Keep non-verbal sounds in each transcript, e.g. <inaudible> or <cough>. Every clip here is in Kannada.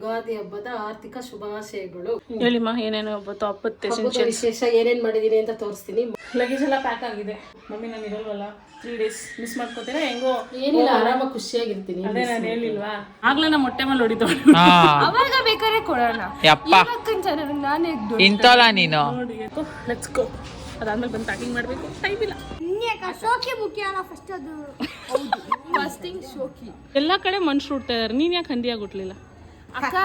ಯುಗಾದಿ ಹಬ್ಬದ ಆರ್ಥಿಕ ಶುಭಾಶಯಗಳು. ಹೇಳಿಮ್ಮ ಏನೇನು ಹಬ್ಬತ್ತು ಹಬ್ಬದ ವಿಶೇಷ ಏನೇನ್ ಮಾಡಿದೀನಿ ಅಂತ ತೋರಿಸ್ತೀನಿ. ಲಗೇಜ್ ಎಲ್ಲ ಪ್ಯಾಕ್ ಆಗಿದೆ. ಮಮ್ಮಿ ನಾನು ಇರಲ್ವಲ್ಲ ತ್ರೀ ಡೇಸ್ ಮಿಸ್ ಮಾಡ್ಕೋತೀರಾ ಹೆಂಗೋ? ಏನಿಲ್ಲ ಆರಾಮ ಖುಷಿಯಾಗಿರ್ತೀನಿ. ಅದೇ ನಾನು ಹೇಳಿಲ್ವಾ? ಆಗ್ಲೇ ನಾ ಮೊಟ್ಟೆ ಮೇಲೆ ಹೊಡಿತು ಅವಾಗ ಬೇಕಾದ್ರೆ ಕೊಡೋಣ. ಯಪ್ಪ ನಾನೇ ಇಂತಲ್ಲ ನೀನು? ನೋಡಿ ಲೆಟ್ಸ್ ಗೋ ಅದಾದ್ಮೇಲೆ ಬಂದು ಪ್ಯಾಕಿಂಗ್ ಮಾಡಬೇಕು. ಟೈಮ್ ಇಲ್ಲ. ಶೋಕಿ ಮುಖ್ಯ ಅಲ್ಲ ಫಸ್ಟ್ ಅದು. <laughs> ಫಸ್ಟ್ ಥಿಂಗ್ ಶೋಕಿ. ಎಲ್ಲ ಕಡೆ ಮನುಷ್ಯರು ಹುಡ್ತಾ ಇದಾರೆ. ನೀನ್ ಯಾಕೆ ಹಂದಿಯಾಗಿ ಹುಟ್ಲಿಲ್ಲ ಅಕ್ಕ.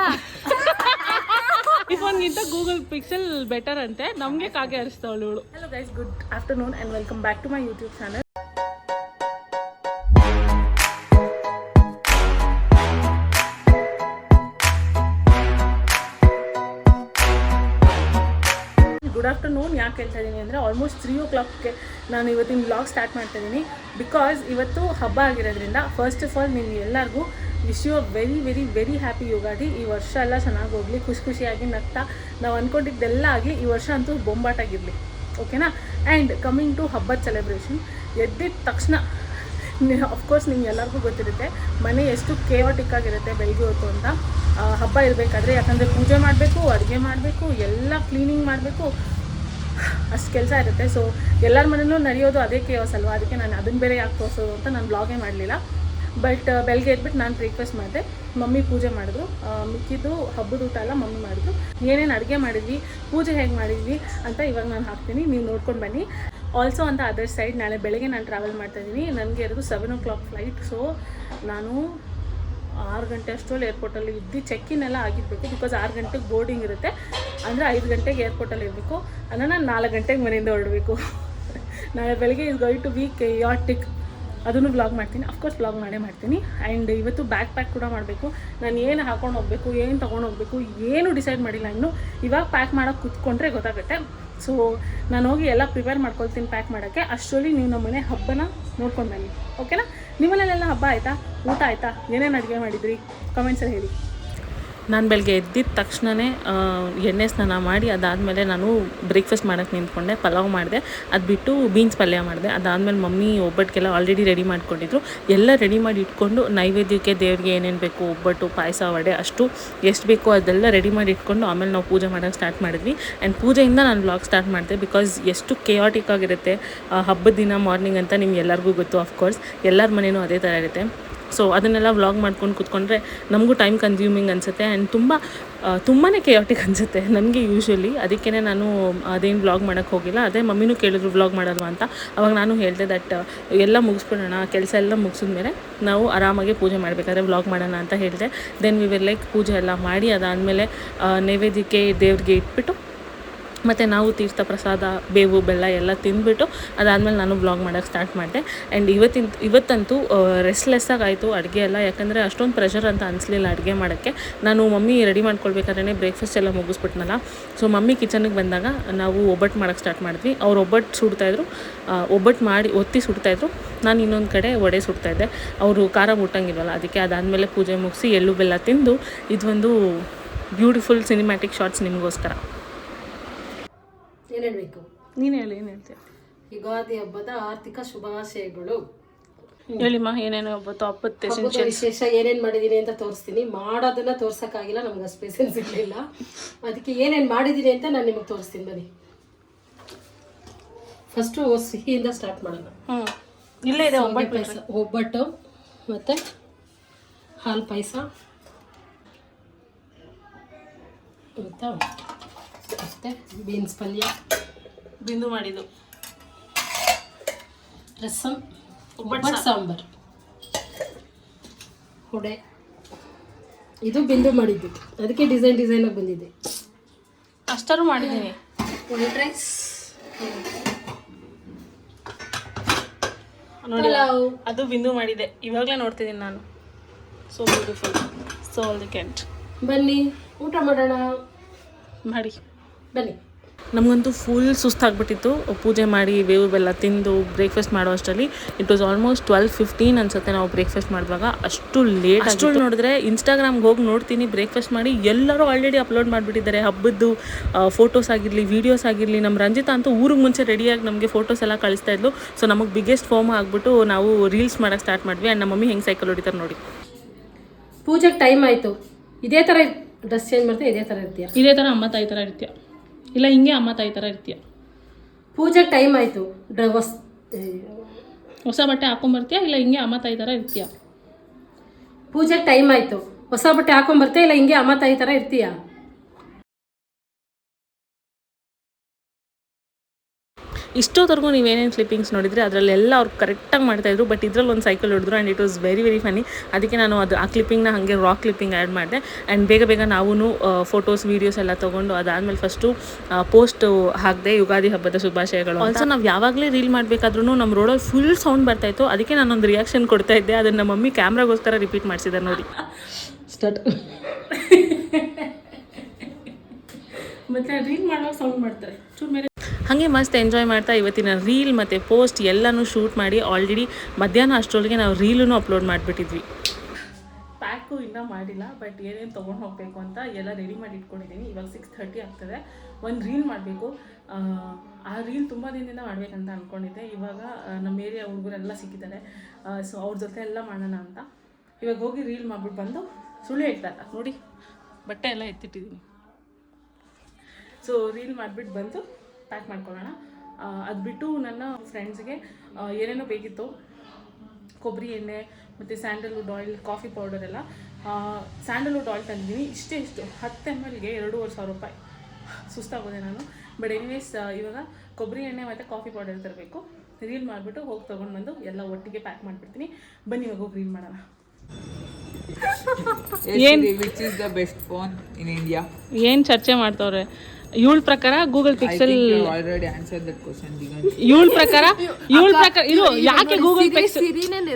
ಇಫೋನ್ಗಿಂತ ಗೂಗಲ್ ಪಿಕ್ಸೆಲ್ ಬೆಟರ್ ಅಂತೆ. ನಮಗೆ ಕಾಗೆ ಹರಿಸ್ತಾವಳು ಇವಳು. Hello guys good afternoon and welcome back to my YouTube channel good afternoon ಯಾಕೆ ಹೇಳ್ತಾ ಇದ್ದೀನಿ ಅಂದರೆ ಆಲ್ಮೋಸ್ಟ್ ತ್ರೀ ಓ ಕ್ಲಾಕ್ಗೆ ನಾನು ಇವತ್ತಿನ ಬ್ಲಾಗ್ ಸ್ಟಾರ್ಟ್ ಮಾಡ್ತಾ ಇದ್ದೀನಿ ಬಿಕಾಸ್ ಇವತ್ತು ಹಬ್ಬ ಆಗಿರೋದ್ರಿಂದ ಫಸ್ಟ್ ಆಫ್ ಆಲ್ ನಿಮ್ಗೆ ಎಲ್ಲರಿಗೂ wish you very very very happy Ugadi ಈ ವರ್ಷ ಎಲ್ಲ ಚೆನ್ನಾಗಿ ಹೋಗಲಿ, ಖುಷಿ ಖುಷಿಯಾಗಿ ನಗ್ತಾ. ನಾವು ಅಂದ್ಕೊಂಡಿದ್ದೆಲ್ಲ ಆಗಲಿ, ಈ ವರ್ಷ ಅಂತೂ ಬೊಂಬಾಟಾಗಿರಲಿ. ಓಕೆನಾ ಆ್ಯಂಡ್ ಕಮ್ಮಿಂಗ್ ಟು ಹಬ್ಬದ ಸೆಲೆಬ್ರೇಷನ್ ಎದ್ದಿದ ತಕ್ಷಣ ಅಫ್ಕೋರ್ಸ್ ನಿಮ್ಗೆ ಎಲ್ಲರಿಗೂ ಗೊತ್ತಿರುತ್ತೆ, ಮನೆ ಎಷ್ಟು ಕೇವಟಿಕ್ ಆಗಿರುತ್ತೆ ಬೆಳಗ್ಗೆ ಹೊತ್ತು ಅಂತ. ಹಬ್ಬ ಇರಬೇಕಾದ್ರೆ, ಯಾಕಂದರೆ ಪೂಜೆ ಮಾಡಬೇಕು, ಅಡುಗೆ ಮಾಡಬೇಕು, ಎಲ್ಲ ಕ್ಲೀನಿಂಗ್ ಮಾಡಬೇಕು. ಅಷ್ಟು ಕೆಲಸ ಇರುತ್ತೆ. ಸೊ ಎಲ್ಲರ ಮನೇಲೂ ನಡೆಯೋದು ಅದೇ ಕೇವಸ್ ಅಲ್ವಾ? ಅದಕ್ಕೆ ನಾನು ಅದನ್ನ ಬೇರೆ ಯಾಕೆ ತೋರಿಸೋದು ಅಂತ ನಾನು ಬ್ಲಾಗೇ ಮಾಡಲಿಲ್ಲ. ಬಟ್ ಬೆಳಗ್ಗೆ ಎದ್ಬಿಟ್ಟು ನಾನು ಬ್ರೇಕ್ಫಾಸ್ಟ್ ಮಾಡಿದೆ. ಮಮ್ಮಿ ಪೂಜೆ ಮಾಡಿದ್ರು. ಮಿಕ್ಕಿದ್ದು ಹಬ್ಬದ ಊಟ ಎಲ್ಲ ಮಮ್ಮಿ ಮಾಡಿದ್ರು. ಏನೇನು ಅಡುಗೆ ಮಾಡಿದ್ವಿ, ಪೂಜೆ ಹೇಗೆ ಮಾಡಿದ್ವಿ ಅಂತ ಇವಾಗ ನಾನು ಹಾಕ್ತೀನಿ. ನೀವು ನೋಡ್ಕೊಂಡು ಬನ್ನಿ. ಆಲ್ಸೋ ಅಂತ ಅದರ್ ಸೈಡ್ ನಾಳೆ ಬೆಳಗ್ಗೆ ನಾನು ಟ್ರಾವೆಲ್ ಮಾಡ್ತಾ ಇದ್ದೀನಿ. ನನಗೆ ಇರೋದು seven o'clock flight so ನಾನು ಆರು ಗಂಟೆ ಅಷ್ಟರಲ್ಲಿ ಏರ್ಪೋರ್ಟಲ್ಲಿ ಇದ್ದು ಚೆಕ್ ಇನ್ ಎಲ್ಲ ಆಗಿರಬೇಕು ಬಿಕಾಸ್ ಆರು ಗಂಟೆಗೆ ಬೋರ್ಡಿಂಗ್ ಇರುತ್ತೆ. ಅಂದರೆ ಐದು ಗಂಟೆಗೆ ಏರ್ಪೋರ್ಟಲ್ಲಿ ಇರಬೇಕು. ಅಂದರೆ ನಾನು ನಾಲ್ಕು ಗಂಟೆಗೆ ಮನೆಯಿಂದ ಹೊರಡಬೇಕು. <laughs> ನಾಳೆ ಬೆಳಗ್ಗೆ is going to be hectic ಅದನ್ನು ಬ್ಲಾಗ್ ಮಾಡ್ತೀನಿ. ಅಫ್ಕೋರ್ಸ್ ಬ್ಲಾಗ್ ಮಾಡೇ ಮಾಡ್ತೀನಿ. ಆ್ಯಂಡ್ ಇವತ್ತು ಬ್ಯಾಕ್ ಪ್ಯಾಕ್ ಕೂಡ ಮಾಡಬೇಕು. ನಾನು ಏನು ಹಾಕೊಂಡು ಹೋಗಬೇಕು, ಏನು ತೊಗೊಂಡು ಹೋಗಬೇಕು, ಏನು ಡಿಸೈಡ್ ಮಾಡಿಲ್ಲ ಇನ್ನು. ಇವಾಗ ಪ್ಯಾಕ್ ಮಾಡೋಕ್ಕೆ ಕೂತ್ಕೊಂಡ್ರೆ ಗೊತ್ತಾಗುತ್ತೆ. ಸೊ ನಾನು ಹೋಗಿ ಎಲ್ಲ ಪ್ರಿಪೇರ್ ಮಾಡ್ಕೊಳ್ತೀನಿ ಪ್ಯಾಕ್ ಮಾಡೋಕ್ಕೆ. ಅಷ್ಟರಲ್ಲಿ ನೀವು ನಮ್ಮ ಮನೆ ಹಬ್ಬನ ನೋಡ್ಕೊಂಡು ಬನ್ನಿ. ಓಕೆನಾ ನಿಮ್ಮಲ್ಲೆಲ್ಲ ಹಬ್ಬ ಆಯಿತಾ? ಊಟ ಆಯಿತಾ? ಏನೇನು ಅಡುಗೆ ಮಾಡಿದ್ರಿ? ಕಮೆಂಟ್ಸಲ್ಲಿ ಹೇಳಿ. ನಾನು ಬೆಳಗ್ಗೆ ಎದ್ದಿದ ತಕ್ಷಣವೇ ಎಣ್ಣೆ ಸ್ನಾನ ಮಾಡಿ ಅದಾದಮೇಲೆ ನಾನು ಬ್ರೇಕ್ಫಾಸ್ಟ್ ಮಾಡೋಕ್ಕೆ ನಿಂತ್ಕೊಂಡೆ, ಪಲಾವ್ ಮಾಡಿದೆ. ಅದು ಬಿಟ್ಟು ಬೀನ್ಸ್ ಪಲ್ಯ ಮಾಡಿದೆ. ಅದಾದಮೇಲೆ ಮಮ್ಮಿ ಒಬ್ಬಟ್ಟಿಗೆಲ್ಲ ಆಲ್ರೆಡಿ ರೆಡಿ ಮಾಡ್ಕೊಂಡಿದ್ರು. ಎಲ್ಲ ರೆಡಿ ಮಾಡಿ ಇಟ್ಕೊಂಡು ನೈವೇದ್ಯಕ್ಕೆ ದೇವರಿಗೆ ಏನೇನು ಬೇಕು, ಒಬ್ಬಟ್ಟು, ಪಾಯಸ, ವಡೆ, ಅಷ್ಟು ಎಷ್ಟು ಬೇಕೋ ಅದೆಲ್ಲ ರೆಡಿ ಮಾಡಿ ಇಟ್ಕೊಂಡು ಆಮೇಲೆ ನಾವು ಪೂಜೆ ಮಾಡೋಕ್ಕೆ ಸ್ಟಾರ್ಟ್ ಮಾಡಿದ್ವಿ. ಆ್ಯಂಡ್ ಪೂಜೆಯಿಂದ ನಾನು ಬ್ಲಾಗ್ ಸ್ಟಾರ್ಟ್ ಮಾಡಿದೆ ಬಿಕಾಸ್ ಎಷ್ಟು ಕೇಯಾಟಿಕ್ ಆಗಿರುತ್ತೆ ಹಬ್ಬದ ದಿನ ಮಾರ್ನಿಂಗ್ ಅಂತ ನಿಮ್ಗೆ ಎಲ್ಲರಿಗೂ ಗೊತ್ತು ಅಫ್ಕೋರ್ಸ್ ಎಲ್ಲರ ಮನೆಯೂ ಅದೇ ಥರ ಇರುತ್ತೆ. ಸೊ ಅದನ್ನೆಲ್ಲ ವ್ಲಾಗ್ ಮಾಡ್ಕೊಂಡು ಕೂತ್ಕೊಂಡ್ರೆ ನಮಗೂ ಟೈಮ್ ಕನ್ಸ್ಯೂಮಿಂಗ್ ಅನಿಸುತ್ತೆ ಆ್ಯಂಡ್ ತುಂಬ ತುಂಬಾ ಕೇಯಾಟಿಕ್ ಅನಿಸುತ್ತೆ ನನಗೆ ಯೂಶ್ವಲಿ ಅದಕ್ಕೇ ನಾನು ಅದೇನು ವ್ಲಾಗ್ ಮಾಡೋಕ್ಕೆ ಹೋಗಿಲ್ಲ. ಅದೇ ಮಮ್ಮಿನೂ ಕೇಳಿದ್ರು ವ್ಲಾಗ್ ಮಾಡಲ್ವಾ ಅಂತ. ಅವಾಗ ನಾನು ಹೇಳಿದೆ ದಟ್ ಎಲ್ಲ ಮುಗಿಸ್ಬಿಡೋಣ, ಕೆಲಸ ಎಲ್ಲ ಮುಗಿಸಿದ್ಮೇಲೆ ನಾವು ಆರಾಮಾಗಿ ಪೂಜೆ ಮಾಡಬೇಕಾದ್ರೆ ವ್ಲಾಗ್ ಮಾಡೋಣ ಅಂತ ಹೇಳಿದೆ. ದೆನ್ ವಿ ವಿಲ್ ಲೈಕ್ ಪೂಜೆ ಎಲ್ಲ ಮಾಡಿ ಅದಾದಮೇಲೆ ನೈವೇದ್ಯಕ್ಕೆ ದೇವ್ರಿಗೆ ಇಟ್ಬಿಟ್ಟು ಮತ್ತು ನಾವು ತೀರ್ಥ ಪ್ರಸಾದ ಬೇವು, ಬೆಲ್ಲ ಎಲ್ಲ ತಿಂದುಬಿಟ್ಟು ಅದಾದಮೇಲೆ ನಾನು ಬ್ಲಾಗ್ ಮಾಡೋಕ್ಕೆ ಸ್ಟಾರ್ಟ್ ಮಾಡಿದೆ. ಆ್ಯಂಡ್ ಇವತ್ತಿನ, ಇವತ್ತಂತೂ ರೆಸ್ಟ್ಲೆಸ್ ಆಯಿತು ಅಡುಗೆ ಎಲ್ಲ. ಯಾಕಂದರೆ ಅಷ್ಟೊಂದು ಪ್ರೆಷರ್ ಅಂತ ಅನಿಸ್ಲಿಲ್ಲ ಅಡುಗೆ ಮಾಡೋಕ್ಕೆ. ನಾನು ಮಮ್ಮಿ ರೆಡಿ ಮಾಡ್ಕೊಳ್ಬೇಕಾದ್ರೆ ಬ್ರೇಕ್ಫಾಸ್ಟ್ ಎಲ್ಲ ಮುಗಿಸ್ಬಿಟ್ನಲ್ಲ. ಸೊ ಮಮ್ಮಿ ಕಿಚನಿಗೆ ಬಂದಾಗ ನಾವು ಒಬ್ಬಟ್ಟು ಮಾಡೋಕ್ಕೆ ಸ್ಟಾರ್ಟ್ ಮಾಡಿದ್ವಿ. ಅವ್ರು ಒಬ್ಬಟ್ಟು ಸುಡ್ತಾಯಿದ್ರು ಒಬ್ಬಟ್ಟು ಮಾಡಿ, ಒತ್ತಿ ಸುಡ್ತಾಯಿದ್ರು ನಾನು ಇನ್ನೊಂದು ಕಡೆ ವಡೆ ಸುಡ್ತಾಯಿದ್ದೆ ಅವರು ಖಾರ ಮುಟ್ಟಂಗಿಲ್ವಲ್ಲ, ಅದಕ್ಕೆ ಅದಾದಮೇಲೆ ಪೂಜೆ ಮುಗಿಸಿ ಎಳ್ಳು ಬೆಲ್ಲ ತಿಂದು ಇದೊಂದು ಬ್ಯೂಟಿಫುಲ್ ಸಿನಿಮ್ಯಾಟಿಕ್ ಶಾರ್ಟ್ಸ್ ನಿಮಗೋಸ್ಕರ. ಏನ್ ಹೇಳಬೇಕು? ನೀನು ಹೇಳಿ ಏನು ಹೇಳ್ತೀಯ? ಯುಗಾದಿ ಹಬ್ಬದ ಆರ್ಥಿಕ ಶುಭಾಶಯಗಳು. ಹೇಳಿಮ್ಮ ಏನೇನು ಹಬ್ಬತ್ತೆ ಹಬ್ಬದ ವಿಶೇಷ ಏನೇನು ಮಾಡಿದ್ದೀನಿ ಅಂತ ತೋರಿಸ್ತೀನಿ. ಮಾಡೋದನ್ನ ತೋರ್ಸೋಕ್ಕಾಗಿಲ್ಲ ನಮ್ಗೆ ಅಷ್ಟು ಪೇಸೆನ್ಸ್ ಇರಲಿಲ್ಲ ಅದಕ್ಕೆ ಏನೇನು ಮಾಡಿದ್ದೀನಿ ಅಂತ ನಾನು ನಿಮಗೆ ತೋರಿಸ್ತೀನಿ. ಬನ್ನಿ. ಫಸ್ಟು ಸಿಹಿಯಿಂದ ಸ್ಟಾರ್ಟ್ ಮಾಡೋಣ. ಹ್ಞೂ ಇಲ್ಲೇ ಇದೆ ಒಬ್ಬಟ್ಟು ಪಾಯಸ ಒಬ್ಬಟ್ಟು ಮತ್ತು ಹಾಲು ಪಾಯಸ. ಮತ್ತು ಮತ್ತೆ ಬೀನ್ಸ್ ಪಲ್ಯ. ಬಿಂದು ಮಾಡಿದ್ದು. ರಸಂ ಒಬ್ಬಟ್ಟು ಸಾಂಬಾರು. ಹೊಡೆ. ಇದು ಬಿಂದು ಮಾಡಿದ್ದು. ಅದಕ್ಕೆ ಡಿಸೈನ್ ಡಿಸೈನ್ ಆಗಿ ಬಂದಿದೆ. ಅಷ್ಟಾರು ಮಾಡಿದ್ದೀನಿ. ವೈಟ್ ರೈಸ್ ನೋಡಿ ಅದು ಬಿಂದು ಮಾಡಿದೆ. ಇವಾಗಲೇ ನೋಡ್ತಿದ್ದೀನಿ ನಾನು. ಸೊ ಬ್ಯೂಟಿಫುಲ್ ಸೊ ದಿ ಕೆಂಟ್ ಬನ್ನಿ ಊಟ ಮಾಡೋಣ. ಮಾಡಿ. ಬನ್ನಿ. ನಮಗಂತೂ ಫುಲ್ ಸುಸ್ತಾಗ್ಬಿಟ್ಟಿತ್ತು ಪೂಜೆ ಮಾಡಿ ಬೇವು ಬೆಲ್ಲ ತಿಂದು ಬ್ರೇಕ್ಫಾಸ್ಟ್ ಮಾಡೋ ಅಷ್ಟರಲ್ಲಿ it was almost twelve fifteen ಅನ್ಸುತ್ತೆ ನಾವು ಬ್ರೇಕ್ಫಾಸ್ಟ್ ಮಾಡುವಾಗ. ಅಷ್ಟು ಲೇಟ್ ಅಷ್ಟು ನೋಡಿದ್ರೆ ಇನ್ಸ್ಟಾಗ್ರಾಮ್ಗೆ ಹೋಗಿ ನೋಡ್ತೀನಿ ಬ್ರೇಕ್ಫಾಸ್ಟ್ ಮಾಡಿ ಎಲ್ಲರೂ ಆಲ್ರೆಡಿ ಅಪ್ಲೋಡ್ ಮಾಡಿಬಿಟ್ಟಿದ್ದಾರೆ. ಹಬ್ಬದ್ದು ಫೋಟೋಸ್ ಆಗಿರಲಿ ವೀಡಿಯೋಸ್ ಆಗಿರಲಿ ನಮ್ಮ ರಂಜಿತಾ ಅಂತೂ ಊರಿಗೆ ಮುಂಚೆ ರೆಡಿಯಾಗಿ ನಮಗೆ ಫೋಟೋಸ್ ಎಲ್ಲ ಕಳಿಸ್ತಾ ಇದ್ಲು. ಸೊ ನಮಗೆ ಬಿಗ್ಗೆಸ್ಟ್ ಫೋಮ್ ಆಗಿಬಿಟ್ಟು ನಾವು ರೀಲ್ಸ್ ಮಾಡೋಕ್ಕೆ ಸ್ಟಾರ್ಟ್ ಮಾಡಿದ್ವಿ. ಆ್ಯಂಡ್ ನಮ್ಮ ಮಮ್ಮಿ ಹೆಂಗೆ ಸೈಕಲ್ ಹೊಡಿತಾರೆ ನೋಡಿ. ಪೂಜೆಗೆ ಟೈಮ್ ಆಯಿತು. ಇದೇ ಥರ ಡ್ರೆಸ್ ಚೇಂಜ್ ಮಾಡ್ತೀವಿ ಇದೇ ಥರ ಇರ್ತೀಯ? ಇದೇ ಥರ ಅಮ್ಮ ತಾಯಿ ಥರ ಇರ್ತೀಯ. ಇಲ್ಲ ಹಿಂಗೆ ಅಮ್ಮ ತಾಯಿ ಥರ ಇರ್ತೀಯ. ಪೂಜೆ ಟೈಮ್ ಆಯಿತು. ಹೊಸ ಹೊಸ ಬಟ್ಟೆ ಹಾಕೊಂಬರ್ತೀಯ ಇಲ್ಲ ಹಿಂಗೆ ಅಮ್ಮ ತಾಯಿ ಥರ ಇರ್ತೀಯ? ಪೂಜೆ ಟೈಮ್ ಆಯಿತು. ಹೊಸ ಬಟ್ಟೆ ಹಾಕೊಂಬರ್ತೀಯ ಇಲ್ಲ ಹಿಂಗೆ ಅಮ್ಮ ತಾಯಿ ಥರ ಇರ್ತೀಯ? ಇಷ್ಟೊತ್ತರೆಗೂ ನೀವೇನೇನು ಕ್ಲಿಪ್ಪಿಂಗ್ಸ್ ನೋಡಿದ್ರೆ? ಅದರಲ್ಲೆಲ್ಲ ಅವ್ರು ಕರೆಕ್ಟಾಗಿ ಮಾಡ್ತಾಯಿದ್ರು ಬಟ್ ಇದರಲ್ಲಿ ಒಂದು ಸೈಕಲ್ ಹೊಡೆದ್ರು and it was very very funny ಅದಕ್ಕೆ ನಾನು ಅದು ಆ ಕ್ಲಿಪ್ಪಿಂಗ್ನ ಹಾಗೆ ರಾಕ್ ಕ್ಲಿಪ್ಪಿಂಗ್ ಆ್ಯಡ್ ಮಾಡಿದೆ. ಆ್ಯಂಡ್ ಬೇಗ ಬೇಗ ನಾವು ಫೋಟೋಸ್ ವೀಡಿಯೋಸ್ ಎಲ್ಲ ತೊಗೊಂಡು ಅದಾದಮೇಲೆ ಫಸ್ಟು ಪೋಸ್ಟ್ ಹಾಕಿದೆ ಯುಗಾದಿ ಹಬ್ಬದ ಶುಭಾಶಯಗಳು ಆಲ್ಸೋ ನಾವು ಯಾವಾಗಲೇ ರೀಲ್ ಮಾಡಬೇಕಾದ್ರೂ ನಮ್ಮ ರೋಡಲ್ಲಿ ಫುಲ್ ಸೌಂಡ್ ಬರ್ತಾಯಿತ್ತು ಅದಕ್ಕೆ ನಾನೊಂದು ರಿಯಾಕ್ಷನ್ ಕೊಡ್ತಾ ಇದ್ದೆ. ಅದನ್ನು ನಮ್ಮ ಮಮ್ಮಿ ಕ್ಯಾಮ್ರಾಗೋಸ್ಕರ ರಿಪೀಟ್ ಮಾಡಿಸಿದ್ದಾರೆ ನೋಡಿ. ಸ್ಟಾರ್ಟ್ <laughs> ಮತ್ತೆ ರೀಲ್ ಮಾಡುವಾಗ ಸೌಂಡ್ ಮಾಡ್ತಾರೆ. ಚೂರು ಮೇಲೆ ಹಾಗೆ ಮಸ್ತ್ ಎಂಜಾಯ್ ಮಾಡ್ತಾ ಇವತ್ತಿನ ರೀಲ್ ಮತ್ತು ಪೋಸ್ಟ್ ಎಲ್ಲನೂ ಶೂಟ್ ಮಾಡಿ ಆಲ್ರೆಡಿ ಮಧ್ಯಾಹ್ನ ಅಷ್ಟರೊಳಗೆ ನಾವು ರೀಲೂ ಅಪ್ಲೋಡ್ ಮಾಡಿಬಿಟ್ಟಿದ್ವಿ. ಪ್ಯಾಕು ಇನ್ನೂ ಮಾಡಿಲ್ಲ ಬಟ್ ಏನೇನು ತೊಗೊಂಡು ಹೋಗಬೇಕು ಅಂತ ಎಲ್ಲ ರೆಡಿ ಮಾಡಿ ಇಟ್ಕೊಂಡಿದ್ದೀನಿ ಇವಾಗ ಸಿಕ್ಸ್ ಥರ್ಟಿ ಆಗ್ತದೆ. ಒಂದು ರೀಲ್ ಮಾಡಬೇಕು. ಆ ರೀಲ್ ತುಂಬ ದಿನದಿಂದ ಮಾಡಬೇಕಂತ ಅಂದ್ಕೊಂಡಿದ್ದೆ ಇವಾಗ ನಮ್ಮ ಏರಿಯಾ ಹುಡುಗರೆಲ್ಲ ಸಿಕ್ಕಿದ್ದಾರೆ. ಸೊ ಅವ್ರ ಜೊತೆ ಎಲ್ಲ ಮಾಡೋಣ ಅಂತ. ಇವಾಗ ಹೋಗಿ ರೀಲ್ ಮಾಡಿಬಿಟ್ಟು ಬಂದು ಸುಳ್ಳು ಹೇಳ್ತಾರೆ ನೋಡಿ. ಬಟ್ಟೆ ಎಲ್ಲ ಎತ್ತಿಟ್ಟಿದ್ದೀನಿ ಸೊ ರೀಲ್ ಮಾಡಿಬಿಟ್ಟು ಬಂದು ಪ್ಯಾಕ್ ಮಾಡ್ಕೊಳ್ಳೋಣ. ಅದು ಬಿಟ್ಟು ನನ್ನ ಫ್ರೆಂಡ್ಸ್ಗೆ ಏನೇನೋ ಬೇಕಿತ್ತು. ಕೊಬ್ಬರಿ ಎಣ್ಣೆ ಮತ್ತು ಸ್ಯಾಂಡಲ್ವುಡ್ ಆಯಿಲ್ ಕಾಫಿ ಪೌಡರ್ ಎಲ್ಲ. ಸ್ಯಾಂಡಲ್ವುಡ್ ಆಯಿಲ್ ತಂದಿದ್ದೀನಿ ಇಷ್ಟೇ ಇಷ್ಟು. ಹತ್ತು ಎಂ ಎಲ್ಗೆ ಎರಡೂವರೆ ಸಾವಿರ ರೂಪಾಯಿ. ಸುಸ್ತಾಗೋದೆ ನಾನು. ಬಟ್ ಎನಿವೇಸ್ ಇವಾಗ ಕೊಬ್ಬರಿ ಎಣ್ಣೆ ಮತ್ತು ಕಾಫಿ ಪೌಡರ್ ತರಬೇಕು. ರೀಲ್ ಮಾಡಿಬಿಟ್ಟು ಹೋಗಿ ತೊಗೊಂಡು ಬಂದು ಎಲ್ಲ ಒಟ್ಟಿಗೆ ಪ್ಯಾಕ್ ಮಾಡಿಬಿಡ್ತೀನಿ. ಬನ್ನಿ ಇವಾಗ ಹೋಗಿ ರೀಲ್ ಮಾಡೋಣ. ಏನು which is the best phone in India? ಏನು ಚರ್ಚೆ ಮಾಡ್ತವ್ರೆ? ಇವಳ ಪ್ರಕಾರ Google Pixel already already answered that ಇವಳ ಪ್ರಕಾರ <laughs> ಇವಳ ಪ್ರಕಾರ ಇದು ಯಾಕೆ ಗೂಗಲ್ ಪಿಕ್ಸೆಲ್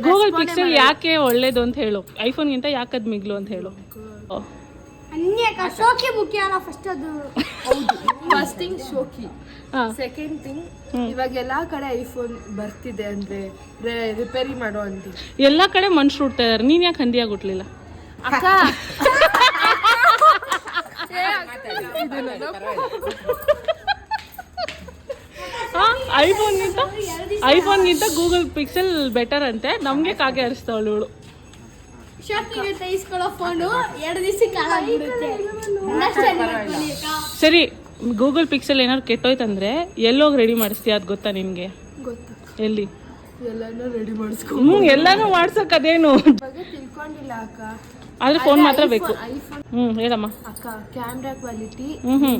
ಗೂಗಲ್ ಪಿಕ್ಸೆಲ್ ಯಾಕೆ ಒಳ್ಳೇದು ಅಂತ ಹೇಳು. ಐಫೋನ್ಗಿಂತ ಯಾಕೆ ಅದು ಮಿಗ್ಲು ಅಂತ ಹೇಳು. ಅನ್ಯಕ ಶೋಕಿ ಮುಖ್ಯ ಅಲ್ಲ ಫಸ್ಟ್ ಅದು. ಫಸ್ಟ್ ಥಿಂಗ್ ಶೋಕಿ. ಸೆಕೆಂಡ್ ಥಿಂಗ್ ಇವಾಗ ಎಲ್ಲಾ ಕಡೆ ಐಫೋನ್ ಬರ್ತಿದೆ ಅಂದ್ರೆ ರಿಪೇರಿ ಮಾಡೋ ಅಂತ. ಎಲ್ಲ ಕಡೆ ಮನುಷ್ಯರು ಹುಡ್ತಾ ಇದಾರೆ. ನೀನ್ ಯಾಕೆ ಹಂದಿಯಾಗಿ ಹುಟ್ಲಿಲ್ಲ ಅಕ್ಕ <laughs> ಐಫೋನ್ಗಿಂತ ಐಫೋನ್ಗಿಂತ ಗೂಗಲ್ ಪಿಕ್ಸೆಲ್ ಬೆಟರ್ ಅಂತೆ. ನಮಗೆ ಕಾಗೆ ಹರಿಸ್ತಾವಳು ಇವಳು. ಫೋನು ಎರಡು ದಿವಸಕ್ಕೆ. ಸರಿ ಗೂಗಲ್ ಪಿಕ್ಸೆಲ್ ಏನಾದ್ರು ಕೆಟ್ಟೋಯ್ತಂದ್ರೆ ಎಲ್ಲೋಗಿ ರೆಡಿ ಮಾಡಿಸ್ತೀಯ ಅದು ಗೊತ್ತಾ ನಿಮಗೆ ಗೊತ್ತಾ. ಎಲ್ಲಿ? ಎಲ್ಲಾನು ರೆಡಿ ಮಾಡಿಸ್ಕೊ. ಹ್ಞೂ ಎಲ್ಲಾನು ಮಾಡ್ಸಕ್ ಅದೇನು? ತಿಳ್ಕೊಂಡಿಲ್ಲ ಅಕ್ಕ. ಆದ್ರೆ ಫೋನ್ ಮಾತ್ರ ಬೇಕು. ಐಫೋನ್ ಹ್ಮ್ ಹೇಳಮ್ಮ. ಅಕ್ಕ ಕ್ಯಾಮ್ರಾ ಕ್ವಾಲಿಟಿ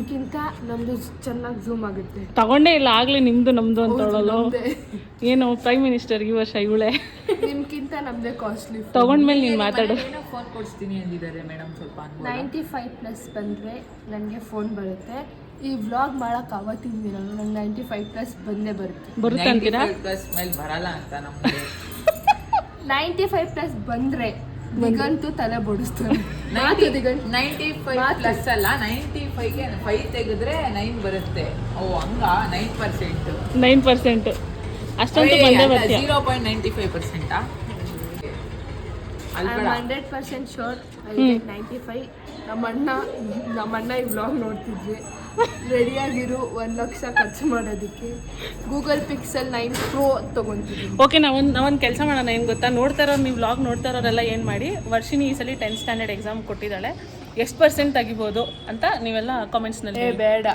ಗಿಂತ ನಮ್ದು ಚೆನ್ನಾಗಿ ಝೂಮ್ ಆಗುತ್ತೆ. ತಗೊಂಡೇ ಇಲ್ಲ ಆಗಲೇ ನಿಮ್ದು ನಮ್ದು ಅಂತ ಹೇಳೋದು. ನಮ್ದೇ. ಏನು ಪ್ರೈಮ್ ಮಿನಿಸ್ಟರ್ ಈ ವರ್ಷ ಇವಳೆ. ನಿಮ್ಗಿಂತ ನಮ್ದೇ ಕಾಸ್ಟ್ಲಿ ತಗೊಂಡ್ಮೇಲೆ ನೀನು ಮಾತಾಡು. ಫೋನ್ ಕೊಡಿಸ್ತೀನಿ ಅಂದಿದ್ದಾರೆ ಮೇಡಮ್ ಸ್ವಲ್ಪ ನೈಂಟಿ ಫೈವ್ ಪ್ಲಸ್ ಬಂದರೆ ನನಗೆ ಫೋನ್ ಬರುತ್ತೆ. ಈ ವ್ಲಾಗ್ ಮಾಡಕ್ ಅವತ್ತಿನ ದಿನ ನಂಗೆ ನೈಂಟಿ ಫೈವ್ ಪ್ಲಸ್ ಬಂದೇ ಬರುತ್ತೆ. ಬರುತ್ತೆ ಅಂತೀರಾ ಪ್ಲಸ್ ಮೇಲೆ ಬರಲ್ಲ ಅಂತ ನಮ್ಗೆ. ನೈಂಟಿ ಫೈವ್ ಪ್ಲಸ್ ಬಂದರೆ ದಿಗಂತೂ ತಲೆ ಬಡಿಸ್ತಾರೆ. <laughs> ನೈಂಟಿ ಫೈವ್ ಪ್ಲಸ್ ಅಲ್ಲ ನೈಂಟಿ ಫೈವ್ಗೆ ಫೈವ್ ತೆಗೆದ್ರೆ ನೈನ್ ಬರುತ್ತೆ. ಓ ಹಂಗ? ನೈನ್ ಪರ್ಸೆಂಟ್ ನೈನ್ ಪರ್ಸೆಂಟ್ ಅಷ್ಟೊಂದು ಬಂದೇ ಬರ್ತೀಯ zero point ninety five ಪರ್ಸೆಂಟಾ hundred percent sure ninety five ನಮ್ಮ ಅಣ್ಣ ನಮ್ಮ ಅಣ್ಣ ಈ ವ್ಲಾಗ್ ನೋಡ್ತಿದ್ವಿ. ರೆಡಿಯಾಗಿರು ಒಂದು ಲಕ್ಷ ಖರ್ಚು ಮಾಡೋದಕ್ಕೆ. ಗೂಗಲ್ ಪಿಕ್ಸೆಲ್ ನೈನ್ ಪ್ರೋ ತೊಗೊತಿದ್ವಿ ಓಕೆ ನಾವೊಂದು ನಾವೊಂದು ಕೆಲಸ ಮಾಡೋಣ ಏನು ಗೊತ್ತಾ? ನೋಡ್ತಾ ಇರೋರು ನೀವು ವ್ಲಾಗ್ ನೋಡ್ತಾ ಇರೋರೆಲ್ಲ ಏನು ಮಾಡಿ ವರ್ಷಿನಿ ಈ ಸಲ ಟೆಂತ್ ಸ್ಟ್ಯಾಂಡರ್ಡ್ ಎಕ್ಸಾಮ್ ಕೊಟ್ಟಿದ್ದಾಳೆ. ಎಷ್ಟು ಪರ್ಸೆಂಟ್ ತೆಗಿಬೋದು ಅಂತ ನೀವೆಲ್ಲ ಕಾಮೆಂಟ್ಸ್ನಲ್ಲಿ ಬೇಡ.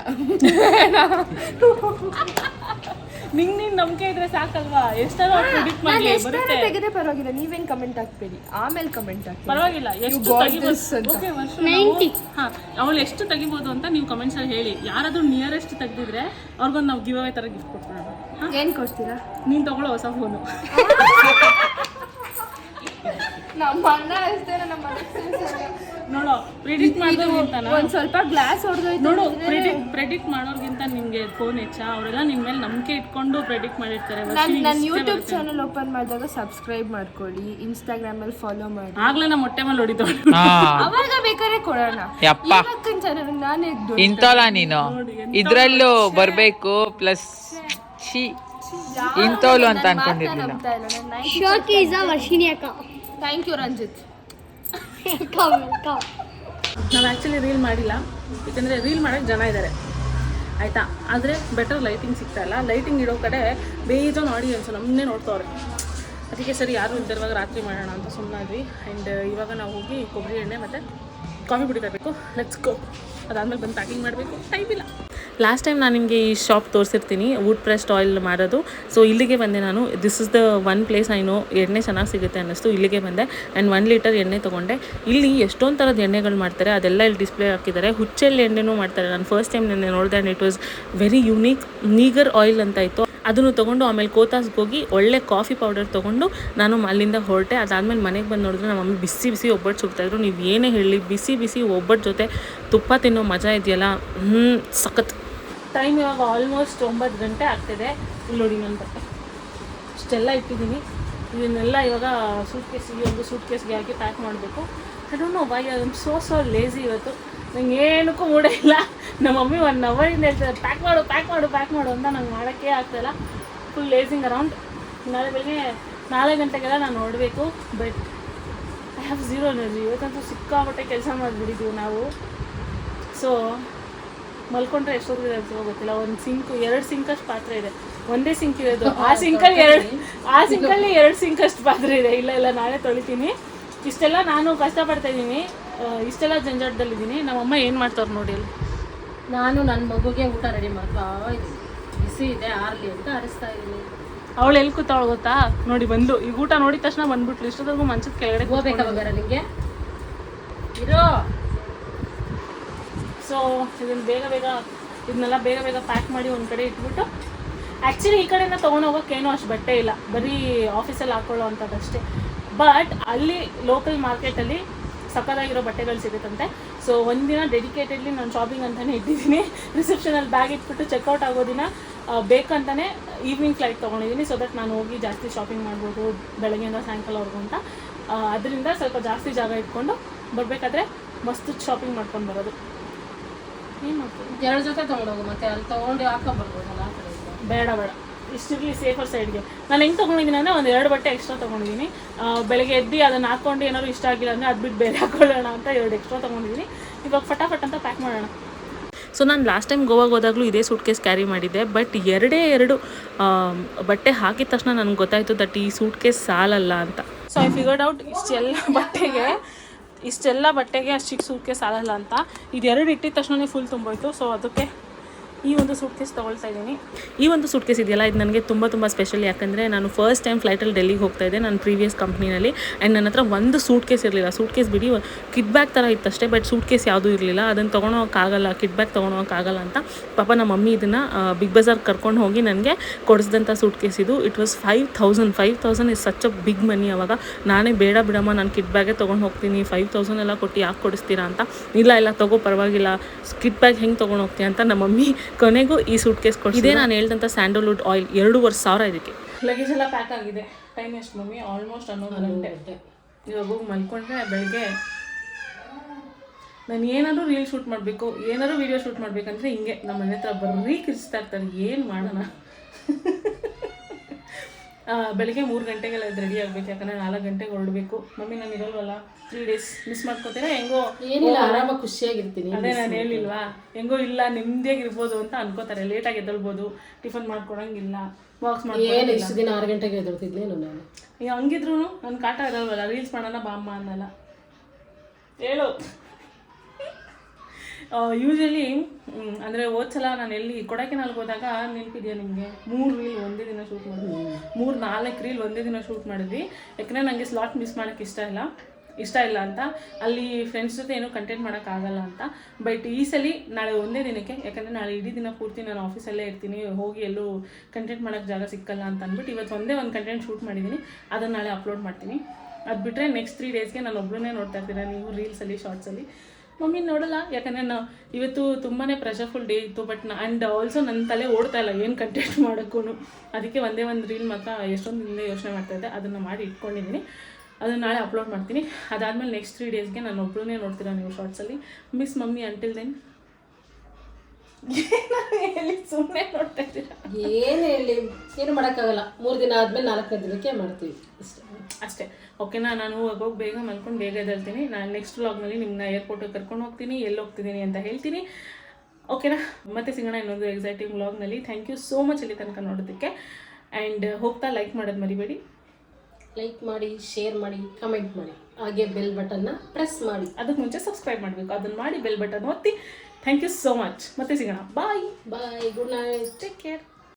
ನಿಂಗೆ ನೀನು ನಂಬಿಕೆ ಇದ್ರೆ ಸಾಕಲ್ವಾ? ಎಷ್ಟಾದ್ರೂ ಪ್ರಿಡಿಕ್ಟ್ ಮಾಡಿ ಬರುತ್ತೆ. ತೆಗೆದೇ ಪರವಾಗಿಲ್ಲ ನೀವೇನು ಕಮೆಂಟ್ ಹಾಕ್ಬೇಡಿ. ಆಮೇಲೆ ಕಮೆಂಟ್ ಹಾಕಿ ಪರವಾಗಿಲ್ಲ ಎಷ್ಟು ತೆಗಿಬೋದು. ಓಕೆ ವರ್ಷ ಹಾಂ ಅವಳು ಎಷ್ಟು ತೆಗಿಬೋದು ಅಂತ ನೀವು ಕಮೆಂಟ್ಸಲ್ಲಿ ಹೇಳಿ. ಯಾರಾದ್ರೂ ನಿಯರೆಸ್ಟ್ ತೆಗ್ದಿದ್ರೆ ಅವ್ರಿಗೊಂದು ನಾವು ಗಿವ್ ಅವೇ ತರ ಗಿಫ್ಟ್ ಕೊಡ್ತೀವಿ ಏನ್ ಏನು ಕೊಡ್ತೀರಾ? ನೀನ್ ತಗೊಳ್ಳೋ ಹೊಸ ಫೋನು <laughs> ನಮ್ಮ ಅಣ್ಣ ಅಷ್ಟೇ ನಮ್ಮ ನೋಡೋ ಪ್ರಿಡಿಕ್ಟ್ ಮಾಡೋರ್ಗಿಂತನ ಒಂದು ಸ್ವಲ್ಪ ಗ್ಲಾಸ್ ಹೊಡೆದೋಯ್ತು ನೋಡು ಪ್ರೆಡಿಕ್ಟ್ ಪ್ರೆಡಿಕ್ಟ್ ಮಾಡೋರ್ಗಿಂತ ನಿಮ್ಗೆ ಫೋನ್ ಹೆಚ್ಚಾ? ಅವರೆಲ್ಲ ನಿಮ್ಮ ಮೇಲೆ ನಂಬಿಕೆ ಇಟ್ಕೊಂಡು ಪ್ರೆಡಿಕ್ಟ್ ಮಾಡಿರ್ತಾರೆ. ನಾನು ನನ್ನ ಯೂಟ್ಯೂಬ್. ಚಾನಲ್ ಓಪನ್ ಮಾಡಿದಾಗ ಸಬ್ಸ್ಕ್ರೈಬ್ ಮಾಡ್ಕೊಳ್ಳಿ. ಇನ್ಸ್ಟಾಗ್ರಾಮಲ್ಲಿ ಫಾಲೋ ಮಾಡಿ. ಆಗ್ಲೇ ನಮ್ಮ ಹೊಟ್ಟೆ ಮೇಲೆ ಹೊಡಿತಾವ ಹಾ. ಅವಾಗ ಬೇಕಾದ್ರೆ ಕೊಡೋಣ. ಯಪ್ಪ ಅಕ್ಕನ ಚಾನಲ್ ನಾನೇ ಇಂತೋಲ ನೀನು. ಇದ್ರಲ್ಲೂ ಬರ್ಬೇಕು ಪ್ಲಸ್ ಛೀ. ಇಂತೋಲು ಅಂತ ಅನ್ಕೊಂಡಿರ್ಲಿಲ್ಲ ಶೋಕಿ ಇಸ್ ವರ್ಷಿಣಿ ಅಕ್ಕ. ಥ್ಯಾಂಕ್ ಯು ರಂಜಿತ್ ನಾವು ಆ್ಯಕ್ಚುಲಿ ರೀಲ್ ಮಾಡಿಲ್ಲ. ಯಾಕಂದರೆ ರೀಲ್ ಮಾಡೋಕ್ಕೆ ಜನ ಇದ್ದಾರೆ ಆಯಿತಾ? ಆದರೆ ಬೆಟರ್ ಲೈಟಿಂಗ್ ಸಿಗ್ತಾ ಇಲ್ಲ. ಲೈಟಿಂಗ್ ಇಡೋ ಕಡೆ ಬೇಜಾನ್ ಆಡಿಯನ್ಸ್ ನಮ್ಮನ್ನೇ ನೋಡ್ತಾವ್ರೆ. ಅದಕ್ಕೆ ಸರಿ ಯಾರು ಇಲ್ದಿರುವಾಗ ರಾತ್ರಿ ಮಾಡೋಣ ಅಂತ ಸುಮ್ಮನಾದ್ವಿ ಆ್ಯಂಡ್ ಇವಾಗ ನಾವು ಹೋಗಿ ಕೊಬ್ಬರಿ ಎಣ್ಣೆ ಮತ್ತು ಕಾಫಿ ಕುಡಿತಾ ತರಬೇಕು. ಲೆಟ್ಸ್ ಗೋ ಅದಾದ್ಮೇಲೆ ಬಂದು ಪ್ಯಾಕಿಂಗ್ ಮಾಡಬೇಕು. ಟೈಮ್ ಇಲ್ಲ. ಲಾಸ್ಟ್ ಟೈಮ್ ನಾನು ನಿಮಗೆ ಈ ಶಾಪ್ ತೋರಿಸಿರ್ತೀನಿ ವುಡ್ ಪ್ರೆಸ್ಡ್ ಆಯಿಲ್ ಮಾಡೋದು. ಸೊ ಇಲ್ಲಿಗೆ ಬಂದೆ ನಾನು. This is the one place I know ಎಣ್ಣೆ ಚೆನ್ನಾಗಿ ಸಿಗುತ್ತೆ ಅನ್ನಿಸ್ತು. ಇಲ್ಲಿಗೆ ಬಂದೆ ಆ್ಯಂಡ್ ಒನ್ ಲೀಟರ್ ಎಣ್ಣೆ ತೊಗೊಂಡೆ. ಇಲ್ಲಿ ಎಷ್ಟೊಂದು ಥರದ ಎಣ್ಣೆಗಳು ಮಾಡ್ತಾರೆ, ಅದೆಲ್ಲ ಇಲ್ಲಿ ಡಿಸ್ಪ್ಲೇ ಹಾಕಿದ್ದಾರೆ. ಹುಚ್ಚೆಲ್ಲಿ ಎಣ್ಣೆನೂ ಮಾಡ್ತಾರೆ. ನಾನು ಫಸ್ಟ್ ಟೈಮ್ ನಿನ್ನೆ ನೋಡಿದೆ and it was very unique ನೀಗರ್ oil ಅಂತ ಇತ್ತು. ಅದನ್ನು ತೊಗೊಂಡು ಆಮೇಲೆ ಕೋತಾಸ್ಗೆ ಹೋಗಿ ಒಳ್ಳೆ ಕಾಫಿ ಪೌಡರ್ ತೊಗೊಂಡು ನಾನು ಅಲ್ಲಿಂದ ಹೊರಟೆ. ಅದಾದಮೇಲೆ ಮನೆಗೆ ಬಂದು ನೋಡಿದ್ರೆ ನಮ್ಮ ಮಮ್ಮಿ ಬಿಸಿ ಬಿಸಿ ಒಬ್ಬಟ್ಟು ಸುಡ್ತಾಯಿದ್ರು ನೀವು ಏನೇ ಹೇಳಿ ಬಿಸಿ ಬಿಸಿ ಒಬ್ಬಟ್ಟು ಜೊತೆ ತುಪ್ಪ ತಿನ್ನೋ ಮಜಾ ಇದೆಯಲ್ಲ? ಹ್ಞೂ ಸಖತ್. ಟೈಮ್ ಇವಾಗ ಆಲ್ಮೋಸ್ಟ್ ಒಂಬತ್ತು ಗಂಟೆ ಆಗ್ತಿದೆ. ಇಲ್ಲಿ ನೋಡಿ ನನ್ನ ಬಟ್ಟೆ. ಇಷ್ಟೆಲ್ಲ ಇಟ್ಟಿದ್ದೀನಿ. ಇದನ್ನೆಲ್ಲ ಇವಾಗ ಸೂಟ್ ಕೇಸಿಗೆ ಒಂದು ಸೂಟ್ ಕೇಸ್ಗೆ ಹಾಕಿ ಪ್ಯಾಕ್ ಮಾಡಬೇಕು. ಐ ಡೋಂಟ್ ನೋ ವೈ ಅದೊಂದು ಸೋ ಸೋ ಲೇಸಿ ಇವತ್ತು. ನಂಗೆ ಏನಕ್ಕೂ ಮೂಡ ಇಲ್ಲ. ನಮ್ಮ ಮಮ್ಮಿ ಒನ್ ಅವರಿಂದ ಹೇಳ್ತಾರೆ ಪ್ಯಾಕ್ ಮಾಡು ಪ್ಯಾಕ್ ಮಾಡು ಪ್ಯಾಕ್ ಮಾಡು ಅಂತ ನಂಗೆ ಮಾಡೋಕ್ಕೆ ಆಗ್ತಾಯಿಲ್ಲ ಫುಲ್ ಲೇಸಿಂಗ್ ಅರೌಂಡ್ ನಾಳೆ ಬೆಳಗ್ಗೆ ನಾಲ್ಕು ಗಂಟೆಗೆಲ್ಲ ನಾನು ನೋಡಬೇಕು but I have zero energy ಇವತ್ತಂತೂ ಸಿಕ್ಕಾಪಟ್ಟೆ ಕೆಲಸ ಮಾಡಿಬಿಟ್ಟಿದ್ದೀವಿ ನಾವು. ಸೊ ಮಲ್ಕೊಂಡ್ರೆ ಎಷ್ಟೊತ್ತಿಗೆ ಅಂತ ಗೊತ್ತಿಲ್ಲ. ಒಂದು ಸಿಂಕ್ ಎರಡು ಸಿಂಕಷ್ಟು ಪಾತ್ರೆ ಇದೆ. ಒಂದೇ ಸಿಂಕ್ ಇರೋದು. ಆ ಸಿಂಕಲ್ಲಿ ಎರಡು ಆ ಸಿಂಕಲ್ಲಿ ಎರಡು ಸಿಂಕಷ್ಟು ಪಾತ್ರೆ ಇದೆ. ಇಲ್ಲ ಇಲ್ಲ ನಾಳೆ ತೊಳಿತೀನಿ. ಇಷ್ಟೆಲ್ಲ ನಾನು ಕಷ್ಟಪಡ್ತಾ ಇದ್ದೀನಿ. ಇಷ್ಟೆಲ್ಲ ಜಂಜಾಟದಲ್ಲಿದ್ದೀನಿ. ನಮ್ಮಮ್ಮ ಏನು ಮಾಡ್ತಾರೆ ನೋಡಿ ಅಲ್ಲಿ. ನಾನು ನನ್ನ ಮಗುಗೆ ಊಟ ರೆಡಿ ಮಾಡ್ತಾ ಇದ್ದೀನಿ ಬಿಸಿ ಇದೆ ಆರ್ಲಿ ಅಂತ ಅರಿಸ್ತಾ ಇದ್ದೀನಿ. ಅವಳು ಎಲ್ಲಿ ಕೂತಾವಳು ಗೊತ್ತಾ? ನೋಡಿ ಬಂದು. ಈಗ ಊಟ ನೋಡಿದ ತಕ್ಷಣ ಬಂದ್ಬಿಟ್ಲು. ಇಷ್ಟೊತ್ತಿಗೂ ಮಂಚದ ಕೆಳಗಡೆ ಹೋಗ್ಬೇಕಾ ನಿಮಗೆ ಇರೋ. ಸೊ ಇದನ್ನು ಬೇಗ ಬೇಗ ಇದನ್ನೆಲ್ಲ ಬೇಗ ಬೇಗ ಪ್ಯಾಕ್ ಮಾಡಿ ಒಂದು ಕಡೆ ಇಟ್ಬಿಟ್ಟು. ಆ್ಯಕ್ಚುಲಿ ಈ ಕಡೆಯಿಂದ ಹೋಗೋಕೆ ಹೋಗೋಕ್ಕೇನೂ ಅಷ್ಟು ಬಟ್ಟೆ ಇಲ್ಲ. ಬರೀ ಆಫೀಸಲ್ಲಿ ಹಾಕೊಳ್ಳೋ ಅಂಥದ್ದಷ್ಟೇ. ಬಟ್ ಅಲ್ಲಿ ಲೋಕಲ್ ಮಾರ್ಕೆಟಲ್ಲಿ ಸಕ್ಕದಾಗಿರೋ ಬಟ್ಟೆಗಳು ಸಿಗುತ್ತಂತೆ. ಸೊ ಒಂದಿನ ಡೆಡಿಕೇಟೆಡ್ಲಿ ನಾನು ಶಾಪಿಂಗ್ ಅಂತಲೇ ಇಟ್ಟಿದ್ದೀನಿ. ರಿಸೆಪ್ಷನಲ್ಲಿ ಬ್ಯಾಗ್ ಇಟ್ಬಿಟ್ಟು ಚೆಕ್ಔಟ್ ಆಗೋ ದಿನ ಬೇಕಂತಲೇ ಈವ್ನಿಂಗ್ ಫ್ಲೈಟ್ ತೊಗೊಂಡಿದ್ದೀನಿ. ಸೊ ದಟ್ ನಾನು ಹೋಗಿ ಜಾಸ್ತಿ ಶಾಪಿಂಗ್ ಮಾಡ್ಬೋದು ಬೆಳಗ್ಗೆಯಿಂದ ಸಾಯಂಕಾಲವರೆಗೂ ಅಂತ. ಅದರಿಂದ ಸ್ವಲ್ಪ ಜಾಸ್ತಿ ಜಾಗ ಇಟ್ಕೊಂಡು ಬರಬೇಕಾದ್ರೆ ಮಸ್ತ್ ಶಾಪಿಂಗ್ ಮಾಡ್ಕೊಂಡು ಬರೋದು. ಏನು ಮಾಡ್ತೀವಿ ಎರಡು ಜೊತೆ ತೊಗೊಂಡೋಗು ಮತ್ತೆ ಅಲ್ಲಿ ತೊಗೊಂಡು ಹಾಕೊಂಡ್ಬರ್ಬೋದಲ್ಲ ಬೇಡ ಬೇಡ. ಇಷ್ಟಿರಲಿ ಸೇಫರ್ ಸೈಡ್ಗೆ ನಾನು ಹೆಂಗೆ ತೊಗೊಂಡಿದ್ದೀನಿ ಅಂದರೆ ಒಂದು ಎರಡು ಬಟ್ಟೆ ಎಕ್ಸ್ಟ್ರಾ ತೊಗೊಂಡಿದ್ದೀನಿ. ಬೆಳಗ್ಗೆ ಎದ್ದು ಅದನ್ನು ಹಾಕ್ಕೊಂಡು ಏನಾದ್ರು ಇಷ್ಟ ಆಗಿಲ್ಲ ಅಂದರೆ ಅದು ಬಿಟ್ಟು ಬೇರೆ ಹಾಕೊಳ್ಳೋಣ ಅಂತ ಎರಡು ಎಕ್ಸ್ಟ್ರಾ ತೊಗೊಂಡಿದ್ದೀನಿ. ಇವಾಗ ಫಟಾಫಟ್ ಅಂತ ಪ್ಯಾಕ್ ಮಾಡೋಣ. ಸೊ ನಾನು ಲಾಸ್ಟ್ ಟೈಮ್ ಗೋವಾಗೆ ಹೋದಾಗಲೂ ಇದೇ ಸೂಟ್ ಕೇಸ್ ಕ್ಯಾರಿ ಮಾಡಿದ್ದೆ. ಬಟ್ ಎರಡೇ ಎರಡು ಬಟ್ಟೆ ಹಾಕಿದ ತಕ್ಷಣ ನನಗೆ ಗೊತ್ತಾಯಿತು ದಟ್ ಈ ಸೂಟ್ ಕೇಸ್ ಸಾಲಲ್ಲ ಅಂತ. ಸೊ ಐ ಫಿಗರ್ಡ್ ಔಟ್ ಇಷ್ಟೆಲ್ಲ ಬಟ್ಟೆಗೆ ಇಷ್ಟೆಲ್ಲ ಬಟ್ಟೆಗೆ ಅಷ್ಟು ಚಿಕ್ಕ ಸೂಟ್ ಕೇಸ್ ಸಾಲಲ್ಲ ಅಂತ. ಇದೆರಡು ಇಟ್ಟಿದ ತಕ್ಷಣನೇ ಫುಲ್ ತುಂಬೋಯ್ತು. ಸೊ ಅದಕ್ಕೆ ಈ ಒಂದು ಸೂಟ್ ಕೇಸ್ ತೊಗೊಳ್ತಾ ಇದ್ದೀನಿ ಈ ಒಂದು ಸೂಟ್ ಕೇಸ್ ಇದೆಯಲ್ಲ? ಇದು ನನಗೆ ತುಂಬ ತುಂಬ ಸ್ಪೆಷಲ್ ಯಾಕಂದರೆ ನಾನು ಫಸ್ಟ್ ಟೈಮ್ ಫ್ಲೈಟಲ್ಲಿ ಡೆಲ್ಲಿಗೆ ಹೋಗ್ತಾ ಇದ್ದೆ ನಾನು ಪ್ರೀವಿಯಸ್ ಕಂಪ್ನಿನಲ್ಲಿ ಆ್ಯಂಡ್ ನನ್ನ ಹತ್ರ ಒಂದು ಸೂಟ್ ಕೇಸ್ ಇರಲಿಲ್ಲ. ಸೂಟ್ ಕೇಸ್ ಬಿಡಿ ಕಿಟ್ ಬ್ಯಾಗ್ ಥರ ಇತ್ತಷ್ಟೇ ಬಟ್ ಸೂಟ್ ಕೇಸ್ ಯಾವುದೂ ಇರಲಿಲ್ಲ. ಅದನ್ನು ತೊಗೊಳೋಕ್ಕಾಗಲ್ಲ ಕಿಟ್ ಬ್ಯಾಗ್ ತೊಗೊಳೋಕ್ಕಾಗಲ್ಲ ಅಂತ. ಪಾಪ ನಮ್ಮ ಮಮ್ಮಿ ಇದನ್ನು ಬಿಗ್ ಬಜಾರ್ ಕರ್ಕೊಂಡು ಹೋಗಿ ನನಗೆ ಕೊಡಿಸಿದಂಥ ಸೂಟ್ ಕೇಸ್ ಇದು. It was five thousand five thousand is such a big money ಅವಾಗ. ನಾನೇ ಬೇಡ ಬಿಡಮ್ಮ, ನಾನು ಕಿಟ್ ಬ್ಯಾಗೇ ತೊಗೊಂಡು ಹೋಗ್ತೀನಿ. ಫೈವ್ ತೌಸಂಡ್ ಎಲ್ಲ ಕೊಟ್ಟು ಯಾಕೆ ಕೊಡಿಸ್ತೀರಾ ಅಂತ. ಇಲ್ಲ ಇಲ್ಲ, ತಗೋ, ಪರವಾಗಿಲ್ಲ. ಕಿಟ್ ಬ್ಯಾಗ್ ಹೆಂಗೆ ತೊಗೊಂಡು ಹೋಗ್ತೀಯ ಅಂತ ನಮ್ಮ ಮಮ್ಮಿ ಕೊನೆಗೂ ಈ ಸೂಟ್ ಕೇಸ್ ಕೊಡಿ ಇದೇ ನಾನು ಹೇಳ್ದಂಥ ಸ್ಯಾಂಡಲ್ವುಡ್ ಆಯಿಲ್ ಎರಡೂವರೆ ಸಾವಿರ ಇದಕ್ಕೆ. ಲಗೇಜ್ ಎಲ್ಲ ಪ್ಯಾಕ್ ಆಗಿದೆ. ಟೈಮ್ ಎಷ್ಟು ಮಮ್ಮಿ? ಆಲ್ಮೋಸ್ಟ್ ಹನ್ನೊಂದು ಗಂಟೆ. ಇವಾಗ ಹೋಗಿ ಮಲ್ಕೊಂಡ್ರೆ ಬೆಳಗ್ಗೆ ನಾನು ಏನಾದರೂ ರೀಲ್ ಶೂಟ್ ಮಾಡಬೇಕು ಏನಾದರೂ ವೀಡಿಯೋ ಶೂಟ್ ಮಾಡಬೇಕಂದ್ರೆ ಹಿಂಗೆ ನಮ್ಮ ಮನೆ ಹತ್ರ ಬರೀ ಕಿರಿಸ್ತಾ ಇರ್ತಾರೆ ಏನು ಮಾಡೋಣ? ಬೆಳಿಗ್ಗೆ ಮೂರು ಗಂಟೆಗೆಲ್ಲ ಇದು ರೆಡಿ ಆಗಬೇಕು ಯಾಕಂದರೆ ನಾಲ್ಕು ಗಂಟೆಗೆ ಹೊರಡಬೇಕು. ಮಮ್ಮಿ ನಾನು ಇರಲ್ವಲ್ಲ? ತ್ರೀ ಡೇಸ್ ಮಿಸ್ ಮಾಡ್ಕೋತೀರಾ? ಹೆಂಗೋ ಏನಿಲ್ಲ ಆರಾಮಾಗಿ ಖುಷಿಯಾಗಿರ್ತೀನಿ. ಅದೇ ನಾನು ಹೇಳಿಲ್ವಾ? ಹೆಂಗೋ ಇಲ್ಲ ನೆಮ್ಮದಿಯಾಗಿರ್ಬೋದು ಅಂತ ಅನ್ಕೋತಾರೆ. ಲೇಟಾಗಿ ಎದ್ದಳ್ಬೋದು. ಟಿಫನ್ ಮಾಡ್ಕೊಡಂಗಿಲ್ಲ. ವಾಕ್ಸ್ ಏನು ಮಾಡ್ಕೊಂಡು ಇಷ್ಟು ದಿನ ಆರು ಗಂಟೆಗೆ ಎದ್ದೇಳ್ತಿದ್ನೇನು ನಾನು? ಈಗ ಹಂಗಿದ್ರು ನನ್ನ ಕಾಟ ಇರಲ್ವಲ್ಲ ರೀಲ್ಸ್ ಮಾಡೋಣ ಬಾಮ್ಮ ಅನ್ನಲ್ಲ. ಹೇಳು. ಯೂಶಲಿ ಅಂದರೆ ಸಲ ನಾನು ಎಲ್ಲಿ ಕೊಡೈಕೆನಾಲ್ಗೆ ಹೋದಾಗ ನೆನಪಿದೆಯಾ ನಿಮಗೆ? ಮೂರು ರೀಲ್ ಒಂದೇ ದಿನ ಶೂಟ್ ಮಾಡಿದ್ವಿ. ಮೂರು ನಾಲ್ಕು ರೀಲ್ ಒಂದೇ ದಿನ ಶೂಟ್ ಮಾಡಿದ್ವಿ. ಯಾಕಂದ್ರೆ ನನಗೆ ಸ್ಲಾಟ್ ಮಿಸ್ ಮಾಡೋಕ್ಕೆ ಇಷ್ಟ ಇಲ್ಲ. ಇಷ್ಟ ಇಲ್ಲ ಅಂತ. ಅಲ್ಲಿ ಫ್ರೆಂಡ್ಸ್ ಜೊತೆ ಏನು ಕಂಟೆಂಟ್ ಮಾಡೋಕ್ಕಾಗಲ್ಲ ಅಂತ. ಬಟ್ ಈ ಸಲ ನಾಳೆ ಒಂದೇ ದಿನಕ್ಕೆ, ಯಾಕಂದರೆ ನಾಳೆ ಇಡೀ ದಿನ ಪೂರ್ತಿ ನಾನು ಆಫೀಸಲ್ಲೇ ಇರ್ತೀನಿ, ಹೋಗಿ ಎಲ್ಲೂ ಕಂಟೆಂಟ್ ಮಾಡೋಕ್ಕೆ ಜಾಗ ಸಿಕ್ಕಲ್ಲ ಅಂತ ಅಂದ್ಬಿಟ್ಟು ಇವತ್ತು ಒಂದೇ ಒಂದು ಕಂಟೆಂಟ್ ಶೂಟ್ ಮಾಡಿದ್ದೀನಿ ಅದನ್ನು ನಾಳೆ ಅಪ್ಲೋಡ್ ಮಾಡ್ತೀನಿ. ಅದು ಬಿಟ್ಟರೆ ನೆಕ್ಸ್ಟ್ ತ್ರೀ ಡೇಸ್ಗೆ ನಾನು ಒಬ್ಬರನ್ನೇ ನೋಡ್ತಾ ಇರ್ತೀನಿ ನೀವು ರೀಲ್ಸಲ್ಲಿ ಶಾರ್ಟ್ಸಲ್ಲಿ ಮಮ್ಮಿ ನೋಡಲ್ಲ, ಯಾಕಂದರೆ ನಾವು ಇವತ್ತು ತುಂಬಾ ಪ್ರೆಷರ್ಫುಲ್ ಡೇ ಇತ್ತು ಬಟ್ ಆ್ಯಂಡ್ ಆಲ್ಸೋ ನನ್ನ ತಲೆ ಓಡ್ತಾ ಇಲ್ಲ, ಏನು ಕಂಟೆಂಟ್ ಮಾಡೋಕ್ಕೂ ಅದಕ್ಕೆ ಒಂದೇ ಒಂದು ರೀಲ್ ಮಾತ್ರ ಎಷ್ಟೊಂದು ಯೋಚನೆ ಮಾಡ್ತಾ ಇದ್ದೆ, ಅದನ್ನು ಮಾಡಿ ಇಟ್ಕೊಂಡಿದ್ದೀನಿ ಅದನ್ನು ನಾಳೆ ಅಪ್ಲೋಡ್ ಮಾಡ್ತೀನಿ. ಅದಾದಮೇಲೆ ನೆಕ್ಸ್ಟ್ ತ್ರೀ ಡೇಸ್ಗೆ ನಾನು ಒಬ್ಬಳನ್ನೇ ನೋಡ್ತೀರಾ ನೀವು ಶಾರ್ಟ್ಸಲ್ಲಿ ಮಿಸ್ ಮಮ್ಮಿ ಅಂಟಿಲ್ ದೆನ್ ಹೇಳಿ ಸುಮ್ಮನೆ ನೋಡ್ತಾ ಇದ್ದೀರಾ? ಏನು ಹೇಳಿ ಏನು ಮಾಡೋಕ್ಕಾಗಲ್ಲ. ಮೂರು ದಿನ ಆದ್ಮೇಲೆ ನಾಲ್ಕನೇ ದಿನಕ್ಕೆ ಮಾಡ್ತೀವಿ. ಅಷ್ಟೇ. ಅಷ್ಟೇ. ಓಕೆನಾ ನಾನು ಹೋಗಿ ಬೇಗ ಮಲ್ಕೊಂಡು ಬೇಗ ಎದ್ದೇಳ್ತೀನಿ. ನಾನು ನೆಕ್ಸ್ಟ್ ವ್ಲಾಗ್ನಲ್ಲಿ ನಿಮ್ಮನ್ನ ಏರ್ಪೋರ್ಟಿಗೆ ಕರ್ಕೊಂಡು ಹೋಗ್ತೀನಿ ಎಲ್ಲಿ ಹೋಗ್ತಿದ್ದೀನಿ ಅಂತ ಹೇಳ್ತೀನಿ. ಓಕೆನಾ ಮತ್ತೆ ಸಿಗೋಣ ಇನ್ನೊಂದು ಎಕ್ಸೈಟಿಂಗ್ ವ್ಲಾಗ್ನಲ್ಲಿ ಥ್ಯಾಂಕ್ ಯು ಸೋ ಮಚ್ ಇಲ್ಲಿ ತನಕ ನೋಡೋದಕ್ಕೆ. ಆ್ಯಂಡ್ ಹೋಗ್ತಾ ಲೈಕ್ ಮಾಡೋದು ಮರಿಬೇಡಿ. ಲೈಕ್ ಮಾಡಿ ಶೇರ್ ಮಾಡಿ ಕಮೆಂಟ್ ಮಾಡಿ. ಹಾಗೆ ಬೆಲ್ ಬಟನ್ನ ಪ್ರೆಸ್ ಮಾಡಿ. ಅದಕ್ಕೆ ಮುಂಚೆ ಸಬ್ಸ್ಕ್ರೈಬ್ ಮಾಡಬೇಕು. ಅದನ್ನು ಮಾಡಿ ಬೆಲ್ ಬಟನ್ ಒತ್ತಿ. ಥ್ಯಾಂಕ್ ಯು ಸೋ ಮಚ್ ಮತ್ತೆ ಸಿಗೋಣ bye bye good night take care